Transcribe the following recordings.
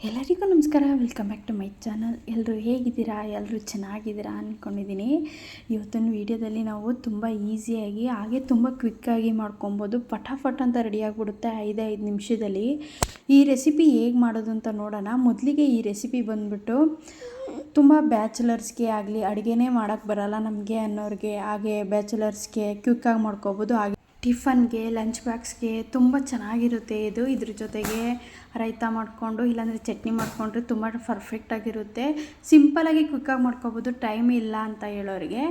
ಎಲ್ಲರಿಗೂ ನಮಸ್ಕಾರ. Welcome back to my channel ಎಲ್ಲರೂ ಹೇಗಿದ್ದೀರಾ? ಎಲ್ಲರೂ ಚೆನ್ನಾಗಿದ್ದೀರಾ ಅಂದ್ಕೊಂಡಿದ್ದೀನಿ ಇವತ್ತಿನ ವೀಡಿಯೋದಲ್ಲಿ ನಾವು ತುಂಬ ಈಸಿಯಾಗಿ ಹಾಗೆ ತುಂಬ ಕ್ವಿಕ್ಕಾಗಿ ಮಾಡ್ಕೊಬೋದು. ಫಟಾಫಟ್ ಅಂತ ರೆಡಿಯಾಗಿಬಿಡುತ್ತೆ ಐದೈದು ಐದು ನಿಮಿಷದಲ್ಲಿ. ಈ ರೆಸಿಪಿ ಹೇಗೆ ಮಾಡೋದು ಅಂತ ನೋಡೋಣ. ಮೊದಲಿಗೆ ಈ ರೆಸಿಪಿ ಬಂದುಬಿಟ್ಟು ತುಂಬ ಬ್ಯಾಚುಲರ್ಸ್ಗೆ ಆಗಲಿ, ಅಡುಗೆನೇ ಮಾಡೋಕ್ಕೆ ಬರಲ್ಲ ನಮಗೆ ಅನ್ನೋರಿಗೆ. ಹಾಗೆ ಬ್ಯಾಚುಲರ್ಸ್ಗೆ ಕ್ವಿಕ್ಕಾಗಿ ಮಾಡ್ಕೋಬೋದು. ಹಾಗೆ ಟಿಫನ್ಗೆ, ಲಂಚ್ ಬಾಕ್ಸ್ಗೆ ತುಂಬ ಚೆನ್ನಾಗಿರುತ್ತೆ ಇದು. ಇದ್ರ ಜೊತೆಗೆ ರೈತ ಮಾಡಿಕೊಂಡು, ಇಲ್ಲಾಂದರೆ ಚಟ್ನಿ ಮಾಡಿಕೊಂಡ್ರೆ ತುಂಬ ಪರ್ಫೆಕ್ಟಾಗಿರುತ್ತೆ ಸಿಂಪಲಾಗಿ ಕ್ವಿಕ್ಕಾಗಿ ಮಾಡ್ಕೊಬೋದು ಟೈಮ್ ಇಲ್ಲ ಅಂತ ಹೇಳೋರಿಗೆ.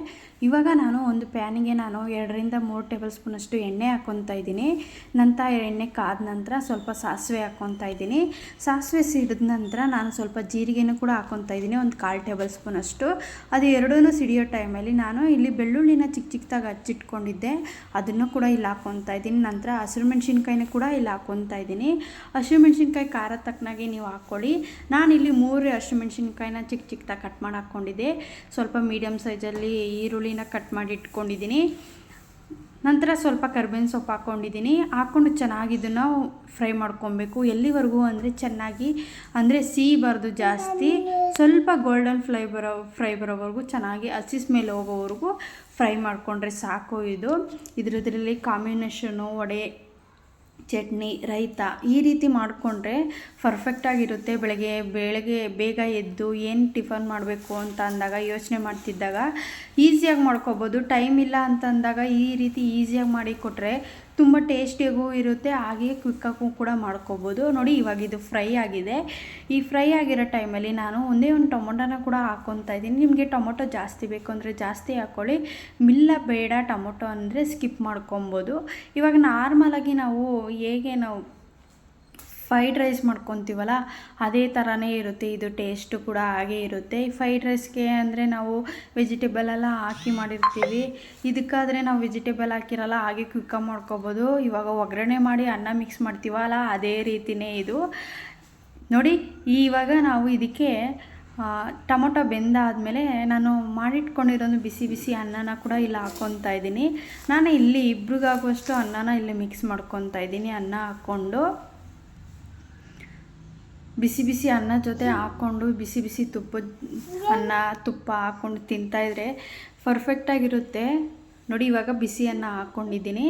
ಇವಾಗ ನಾನು ಒಂದು ಪ್ಯಾನಿಗೆ ನಾನು ಎರಡರಿಂದ ಮೂರು ಟೇಬಲ್ ಸ್ಪೂನಷ್ಟು ಎಣ್ಣೆ ಹಾಕ್ಕೊತಾ ಇದ್ದೀನಿ. ನಂತರ ಎಣ್ಣೆ ಕಾದ ನಂತರ ಸ್ವಲ್ಪ ಸಾಸಿವೆ ಹಾಕ್ಕೊತಾ ಇದ್ದೀನಿ. ಸಾಸಿವೆ ಸಿಡಿದ ನಂತರ ನಾನು ಸ್ವಲ್ಪ ಜೀರಿಗೆನೂ ಕೂಡ ಹಾಕ್ಕೊತಾ ಇದ್ದೀನಿ, ಒಂದು ಕಾಲು ಟೇಬಲ್ ಸ್ಪೂನಷ್ಟು. ಅದು ಎರಡೂ ಸಿಡಿಯೋ ಟೈಮಲ್ಲಿ ನಾನು ಇಲ್ಲಿ ಬೆಳ್ಳುಳ್ಳಿನ ಚಿಕ್ಕ ಚಿಕ್ಕದಾಗಿ ಹಚ್ಚಿಟ್ಕೊಂಡಿದ್ದೆ. ಅದನ್ನು ಕೂಡ ಇಲ್ಲಿ ಹಾಕ್ಕೊತಾ ಇದ್ದೀನಿ. ನಂತರ ಹಸಿರು ಮೆಣಸಿನ್ಕಾಯಿನೂ ಕೂಡ ಇಲ್ಲಿ ಹಾಕ್ಕೊತಾ ಇದ್ದೀನಿ. ಹಸಿರು ಮೆಣಸಿನ್ಕಾಯಿ ಖಾರ ತಕ್ಕನಾಗಿ ನೀವು ಹಾಕ್ಕೊಳ್ಳಿ ನಾನಿಲ್ಲಿ ಮೂರು ಹಸಿರು ಮೆಣಸಿನ್ಕಾಯಿನ ಚಿಕ್ಕ ಚಿಕ್ಕದಾಗಿ ಕಟ್ ಮಾಡಿ ಹಾಕ್ಕೊಂಡಿದ್ದೆ ಸ್ವಲ್ಪ ಮೀಡಿಯಮ್ ಸೈಜಲ್ಲಿ ಈರುಳ್ಳಿನ ಕಟ್ ಮಾಡಿ ಇಟ್ಕೊಂಡಿದ್ದೀನಿ. ನಂತರ ಸ್ವಲ್ಪ ಕರ್ಬೇವಿನ ಸೊಪ್ಪು ಹಾಕ್ಕೊಂಡಿದ್ದೀನಿ. ಹಾಕ್ಕೊಂಡು ಚೆನ್ನಾಗಿ ಇದನ್ನು ಫ್ರೈ ಮಾಡ್ಕೊಬೇಕು. ಎಲ್ಲಿವರೆಗೂ ಅಂದರೆ ಚೆನ್ನಾಗಿ, ಅಂದರೆ ಸಿಹಿಬಾರ್ದು ಜಾಸ್ತಿ. ಸ್ವಲ್ಪ ಗೋಲ್ಡನ್ ಫ್ಲೈ ಬರೋ ಫ್ರೈ ಬರೋವರೆಗೂ ಚೆನ್ನಾಗಿ ಹಸಿ ಸ್ಮೆಲ್ ಹೋಗೋವರೆಗೂ ಫ್ರೈ ಮಾಡಿಕೊಂಡ್ರೆ ಸಾಕು ಇದು. ಇದ್ರದ್ರಲ್ಲಿ ಕಾಂಬಿನೇಷನು ವಡೆ ಚಟ್ನಿ, ರೈತ ಈ ರೀತಿ ಮಾಡಿಕೊಂಡ್ರೆ ಪರ್ಫೆಕ್ಟಾಗಿರುತ್ತೆ ಬೆಳಗ್ಗೆ ಬೆಳಗ್ಗೆ ಬೇಗ ಎದ್ದು ಏನು ಟಿಫನ್ ಮಾಡಬೇಕು ಅಂತ ಅಂದಾಗ, ಯೋಚನೆ ಮಾಡ್ತಿದ್ದಾಗ ಈಸಿಯಾಗಿ ಮಾಡ್ಕೊಬೋದು. ಟೈಮ್ ಇಲ್ಲ ಅಂತ ಅಂದಾಗ ಈ ರೀತಿ ಈಸಿಯಾಗಿ ಮಾಡಿ ಕೊಟ್ಟರೆ ತುಂಬ ಟೇಸ್ಟಿಯಾಗೂ ಇರುತ್ತೆ ಹಾಗೆಯೇ ಕ್ವಿಕ್ಕಾಗೂ ಕೂಡ ಮಾಡ್ಕೋಬೋದು. ನೋಡಿ ಇವಾಗ ಇದು ಫ್ರೈ ಆಗಿದೆ. ಈ ಫ್ರೈ ಆಗಿರೋ ಟೈಮಲ್ಲಿ ನಾನು ಒಂದೇ ಒಂದು ಟೊಮೊಟೊನ ಕೂಡ ಹಾಕ್ಕೊತಾ ಇದ್ದೀನಿ. ನಿಮಗೆ ಟೊಮೊಟೊ ಜಾಸ್ತಿ ಬೇಕು ಅಂದರೆ ಜಾಸ್ತಿ ಹಾಕ್ಕೊಳ್ಳಿ ಮಿಲ್ಲ ಬೇಡ ಟೊಮೊಟೊ ಅಂದರೆ ಸ್ಕಿಪ್ ಮಾಡ್ಕೊಬೋದು ಇವಾಗ ನಾರ್ಮಲಾಗಿ ನಾವು ಹೇಗೆ ನಾವು ಫ್ರೈಡ್ ರೈಸ್ ಮಾಡ್ಕೊತೀವಲ್ಲ, ಅದೇ ಥರನೇ ಇರುತ್ತೆ. ಇದು ಟೇಸ್ಟು ಕೂಡ ಹಾಗೇ ಇರುತ್ತೆ. ಈ ಫ್ರೈಡ್ ರೈಸ್ಗೆ ಅಂದರೆ ನಾವು ವೆಜಿಟೇಬಲ್ ಎಲ್ಲ ಹಾಕಿ ಮಾಡಿರ್ತೀವಿ. ಇದಕ್ಕಾದರೆ ನಾವು ವೆಜಿಟೇಬಲ್ ಹಾಕಿರಲ್ಲ, ಹಾಗೆ ಕ್ವಿಕ್ಕಾಗಿ ಮಾಡ್ಕೊಬೋದು. ಇವಾಗ ಒಗ್ಗರಣೆ ಮಾಡಿ ಅನ್ನ ಮಿಕ್ಸ್ ಮಾಡ್ತೀವಲ್ಲ, ಅದೇ ರೀತಿಯೇ ಇದು. ನೋಡಿ, ಇವಾಗ ನಾವು ಇದಕ್ಕೆ ಟೊಮೊಟೊ ಬೆಂದಾದಮೇಲೆ ನಾನು ಮಾಡಿಟ್ಕೊಂಡಿರೋದು ಬಿಸಿ ಬಿಸಿ ಅನ್ನನ ಕೂಡ ಇಲ್ಲಿ ಹಾಕ್ಕೊತಾ ಇದ್ದೀನಿ. ನಾನು ಇಲ್ಲಿ ಇಬ್ರಿಗಾಗುವಷ್ಟು ಅನ್ನನ ಇಲ್ಲಿ ಮಿಕ್ಸ್ ಮಾಡ್ಕೊತಾ ಇದ್ದೀನಿ, ಅನ್ನ ಹಾಕ್ಕೊಂಡು. ಬಿಸಿ ಬಿಸಿ ಅನ್ನ ಜೊತೆ ಹಾಕ್ಕೊಂಡು ಬಿಸಿ ಬಿಸಿ ತುಪ್ಪ ಅನ್ನ ತುಪ್ಪ ಹಾಕ್ಕೊಂಡು ತಿಂತಾಯಿದ್ರೆ ಪರ್ಫೆಕ್ಟಾಗಿರುತ್ತೆ ನೋಡಿ ಇವಾಗ ಬಿಸಿ ಅನ್ನ ಹಾಕ್ಕೊಂಡಿದ್ದೀನಿ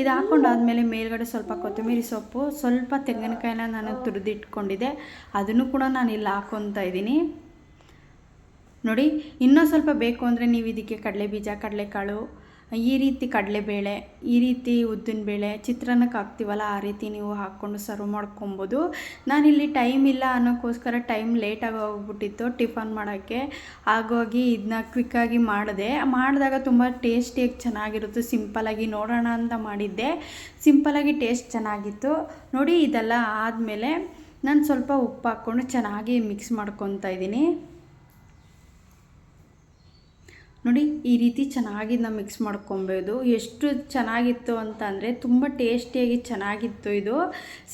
ಇದು ಹಾಕ್ಕೊಂಡಾದ್ಮೇಲೆ ಮೇಲ್ಗಡೆ ಸ್ವಲ್ಪ ಕೊತ್ತಂಬರಿ ಸೊಪ್ಪು ಸ್ವಲ್ಪ ತೆಂಗಿನಕಾಯಿನ ನಾನು ತುರಿದಿಟ್ಕೊಂಡಿದ್ದೆ. ಅದನ್ನು ಕೂಡ ನಾನು ಇಲ್ಲಿ ಹಾಕ್ಕೊತಾ ಇದ್ದೀನಿ. ನೋಡಿ ಇನ್ನೂ ಸ್ವಲ್ಪ ಬೇಕು ಅಂದರೆ ನೀವು ಇದಕ್ಕೆ ಕಡಲೆ ಬೀಜ ಕಡಲೆಕಾಳು ಈ ರೀತಿ ಕಡಲೆಬೇಳೆ, ಈ ರೀತಿ ಉದ್ದಿನಬೇಳೆ ಚಿತ್ರಾನ್ನಕ್ಕೆ ಹಾಕ್ತೀವಲ್ಲ, ಆ ರೀತಿ ನೀವು ಹಾಕ್ಕೊಂಡು ಸರ್ವ್ ಮಾಡ್ಕೊಬೋದು. ನಾನಿಲ್ಲಿ ಟೈಮ್ ಇಲ್ಲ ಅನ್ನೋಕ್ಕೋಸ್ಕರ ಟೈಮ್ ಲೇಟಾಗಿ ಹೋಗ್ಬಿಟ್ಟಿತ್ತು ಟಿಫನ್ ಮಾಡೋಕ್ಕೆ. ಹಾಗಾಗಿ ಇದನ್ನ ಕ್ವಿಕ್ಕಾಗಿ ಮಾಡಿದೆ. ಮಾಡಿದಾಗ ತುಂಬ ಟೇಸ್ಟಿಯಾಗಿ ಚೆನ್ನಾಗಿರುತ್ತೆ. ಸಿಂಪಲಾಗಿ ನೋಡೋಣ ಅಂತ ಮಾಡಿದ್ದೆ. ಸಿಂಪಲಾಗಿ ಟೇಸ್ಟ್ ಚೆನ್ನಾಗಿತ್ತು. ನೋಡಿ ಇದೆಲ್ಲ ಆದಮೇಲೆ ನಾನು ಸ್ವಲ್ಪ ಉಪ್ಪು ಹಾಕ್ಕೊಂಡು ಚೆನ್ನಾಗಿ ಮಿಕ್ಸ್ ಮಾಡ್ಕೊತಾ ಇದ್ದೀನಿ. ನೋಡಿ, ಈ ರೀತಿ ಚೆನ್ನಾಗಿ ನಾವು ಮಿಕ್ಸ್ ಮಾಡ್ಕೊಬೋದು. ಎಷ್ಟು ಚೆನ್ನಾಗಿತ್ತು ಅಂತ ಅಂದರೆ ತುಂಬ ಟೇಸ್ಟಿಯಾಗಿ ಚೆನ್ನಾಗಿತ್ತು ಇದು.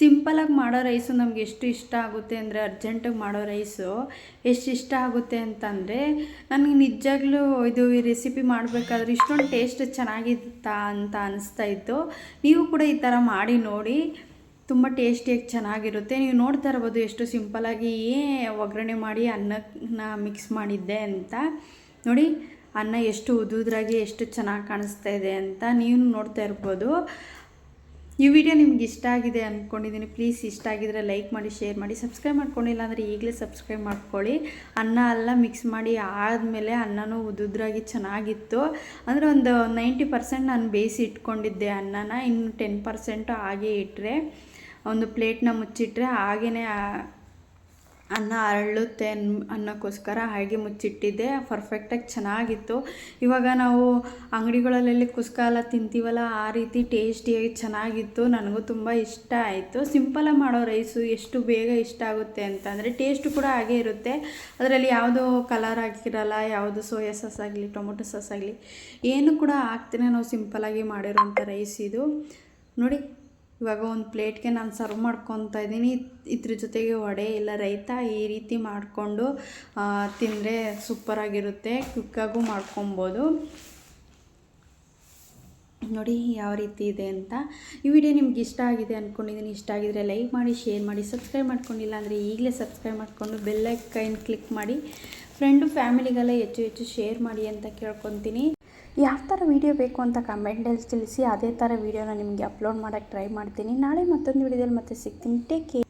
ಸಿಂಪಲಾಗಿ ಮಾಡೋ ರೈಸು ನಮ್ಗೆ ಎಷ್ಟು ಇಷ್ಟ ಆಗುತ್ತೆ ಅಂದರೆ ಅರ್ಜೆಂಟಾಗಿ ಮಾಡೋ ರೈಸು ಎಷ್ಟು ಇಷ್ಟ ಆಗುತ್ತೆ ಅಂತಂದರೆ ನನಗೆ ನಿಜಾಗ್ಲೂ ಇದು ಈ ರೆಸಿಪಿ ಮಾಡಬೇಕಾದ್ರೆ ಇಷ್ಟೊಂದು ಟೇಸ್ಟ್ ಚೆನ್ನಾಗಿತ್ತಾ ಅಂತ ಅನಿಸ್ತಾ ಇತ್ತು. ನೀವು ಕೂಡ ಈ ಥರ ಮಾಡಿ ನೋಡಿ. ತುಂಬ ಟೇಸ್ಟಿಯಾಗಿ ಚೆನ್ನಾಗಿರುತ್ತೆ. ನೀವು ನೋಡ್ತಾ ಇರ್ಬೋದು ಎಷ್ಟು ಸಿಂಪಲಾಗಿ ಒಗ್ಗರಣೆ ಮಾಡಿ ಅನ್ನನ ಮಿಕ್ಸ್ ಮಾಡಿದ್ದೆ ಅಂತ. ನೋಡಿ ಅನ್ನ ಎಷ್ಟು ಉದುದ್ರಾಗಿ ಎಷ್ಟು ಚೆನ್ನಾಗಿ ಕಾಣಿಸ್ತಾ ಇದೆ ಅಂತ ನೀವು ನೋಡ್ತಾ ಇರ್ಬೋದು. ಈ ವಿಡಿಯೋ ನಿಮ್ಗೆ ಇಷ್ಟ ಆಗಿದೆ ಅಂದ್ಕೊಂಡಿದ್ದೀನಿ ಪ್ಲೀಸ್ ಇಷ್ಟ ಆಗಿದ್ರೆ ಲೈಕ್ ಮಾಡಿ, ಶೇರ್ ಮಾಡಿ. ಸಬ್ಸ್ಕ್ರೈಬ್ ಮಾಡ್ಕೊಂಡಿಲ್ಲ ಅಂದರೆ ಈಗಲೇ ಸಬ್ಸ್ಕ್ರೈಬ್ ಮಾಡ್ಕೊಳ್ಳಿ. ಅನ್ನ ಎಲ್ಲ ಮಿಕ್ಸ್ ಮಾಡಿ ಆದಮೇಲೆ ಅನ್ನನೂ ಉದುದ್ರಾಗಿ ಚೆನ್ನಾಗಿತ್ತು. ಅಂದರೆ ಒಂದು ನೈಂಟಿ ಪರ್ಸೆಂಟ್ ನಾನು ಬೇಯಿಸಿ ಇಟ್ಕೊಂಡಿದ್ದೆ ಅನ್ನನ, ಇನ್ನು ಟೆನ್ ಪರ್ಸೆಂಟು ಹಾಗೆ ಇಟ್ಟರೆ ಒಂದು ಪ್ಲೇಟ್ನ ಮುಚ್ಚಿಟ್ರೆ ಹಾಗೇ ಅನ್ನ ಅರಳುತ್ತೆ ಅನ್, ಅನ್ನೋಕ್ಕೋಸ್ಕರ ಹಾಗೆ ಮುಚ್ಚಿಟ್ಟಿದ್ದೆ. ಪರ್ಫೆಕ್ಟಾಗಿ ಚೆನ್ನಾಗಿತ್ತು. ಇವಾಗ ನಾವು ಅಂಗಡಿಗಳಲ್ಲೆಲ್ಲಿ ಕುಸ್ಕ ಎಲ್ಲ ತಿಂತೀವಲ್ಲ, ಆ ರೀತಿ ಟೇಸ್ಟಿಯಾಗಿ ಚೆನ್ನಾಗಿತ್ತು. ನನಗೂ ತುಂಬ ಇಷ್ಟ ಆಯಿತು. ಸಿಂಪಲಾಗಿ ಮಾಡೋ ರೈಸು ಎಷ್ಟು ಬೇಗ ಇಷ್ಟ ಆಗುತ್ತೆ ಅಂತಂದರೆ ಟೇಸ್ಟು ಕೂಡ ಹಾಗೆ ಇರುತ್ತೆ. ಅದರಲ್ಲಿ ಯಾವುದೋ ಕಲರ್ ಹಾಕಿರಲ್ಲ, ಯಾವುದು ಸೋಯಾ ಸಾಸ್ ಆಗಲಿ ಟೊಮೊಟೊ ಸಾಸ್ ಆಗಲಿ, ಏನು ಕೂಡ ಹಾಕ್ತೇನೆ ನಾವು ಸಿಂಪಲಾಗಿ ಮಾಡಿರೋಂಥ ರೈಸ್ ಇದು. ನೋಡಿ. ಇವಾಗ ಒಂದು ಪ್ಲೇಟ್ಗೆ ನಾನು ಸರ್ವ್ ಮಾಡ್ಕೊತಾ ಇದ್ದೀನಿ. ಇದ್ರ ಜೊತೆಗೆ ವಡೆ ಇಲ್ಲ ರೈತ ಈ ರೀತಿ ಮಾಡಿಕೊಂಡು ತಿಂದರೆ ಸೂಪರಾಗಿರುತ್ತೆ ಕ್ವಿಕ್ಕಾಗೂ ಮಾಡ್ಕೊಬೋದು. ನೋಡಿ ಯಾವ ರೀತಿ ಇದೆ ಅಂತ. ಈ ವಿಡಿಯೋ ನಿಮ್ಗೆ ಇಷ್ಟ ಆಗಿದೆ ಅಂದ್ಕೊಂಡಿದ್ದೀನಿ ಇಷ್ಟ ಆಗಿದ್ರೆ ಲೈಕ್ ಮಾಡಿ ಶೇರ್ ಮಾಡಿ ಸಬ್ಸ್ಕ್ರೈಬ್ ಮಾಡ್ಕೊಂಡಿಲ್ಲ ಅಂದರೆ ಈಗಲೇ ಸಬ್ಸ್ಕ್ರೈಬ್ ಮಾಡಿಕೊಂಡು ಬೆಲ್ಲೈಕೈನ್ ಕ್ಲಿಕ್ ಮಾಡಿ ಫ್ರೆಂಡು ಫ್ಯಾಮಿಲಿಗೆಲ್ಲ ಹೆಚ್ಚು ಹೆಚ್ಚು ಶೇರ್ ಮಾಡಿ ಅಂತ ಕೇಳ್ಕೊತೀನಿ. ಯಾವ ಥರ ವೀಡಿಯೋ ಬೇಕು ಅಂತ ಕಮೆಂಟಲ್ಲಿ ತಿಳಿಸಿ, ಅದೇ ಥರ ವೀಡಿಯೋನ ನಿಮಗೆ ಅಪ್ಲೋಡ್ ಮಾಡೋಕ್ಕೆ ಟ್ರೈ ಮಾಡ್ತೀನಿ. ನಾಳೆ ಮತ್ತೊಂದು ವೀಡಿಯೋದಲ್ಲಿ ಮತ್ತೆ ಸಿಗ್ತೀನಿ. Take care